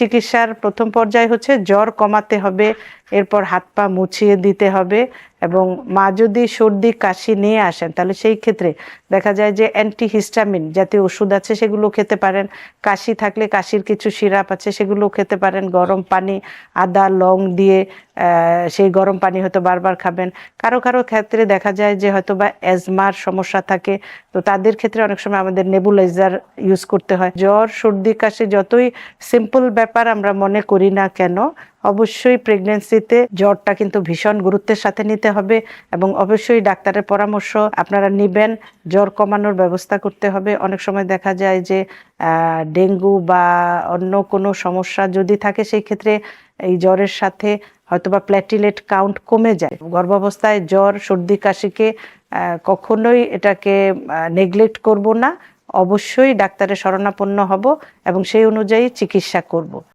চিকিৎসার প্রথম পর্যায় হচ্ছে জ্বর কমাতে হবে এরপর হাত পা মুছিয়ে দিতে হবে। এবং মা যদি সর্দি, কাশি নিয়ে আসেন, তাহলে সেই ক্ষেত্রে দেখা যায় যে অ্যান্টিহিস্টামিন জাতীয় ওষুধ আছে, সেগুলো খেতে পারেন। কাশি থাকলে কাশির কিছু সিরাপ আছে, সেগুলো খেতে পারেন। গরম পানি, আদা, লং দিয়ে সেই গরম পানি হয়তো বারবার খাবেন। কারও কারও ক্ষেত্রে দেখা যায় যে হয়তো বা অ্যাজমার সমস্যা থাকে। তো তাদের ক্ষেত্রে অনেক সময় আমাদের নেবুলাইজার ইউজ করতে হয়। জ্বর, সর্দি, কাশি যতই সিম্পল ব্যাপার আমরা মনে করি না কেন, অবশ্যই প্রেগনেন্সিতে জ্বরটা কিন্তু ভীষণ গুরুত্বের সাথে নিতে হবে এবং অবশ্যই ডাক্তারের পরামর্শ আপনারা নেবেন। জ্বর কমানোর ব্যবস্থা করতে হবে। অনেক সময় দেখা যায় যে ডেঙ্গু বা অন্য কোনো সমস্যা যদি থাকে, সেই ক্ষেত্রে এই জ্বরের সাথে হয়তোবা প্ল্যাটিলেট কাউন্ট কমে যায়। গর্ভাবস্থায় জ্বর, সর্দি, কাশিকে কখনোই এটাকে নেগলেক্ট করব না। অবশ্যই ডাক্তারের শরণাপন্ন হব এবং সেই অনুযায়ী চিকিৎসা করব।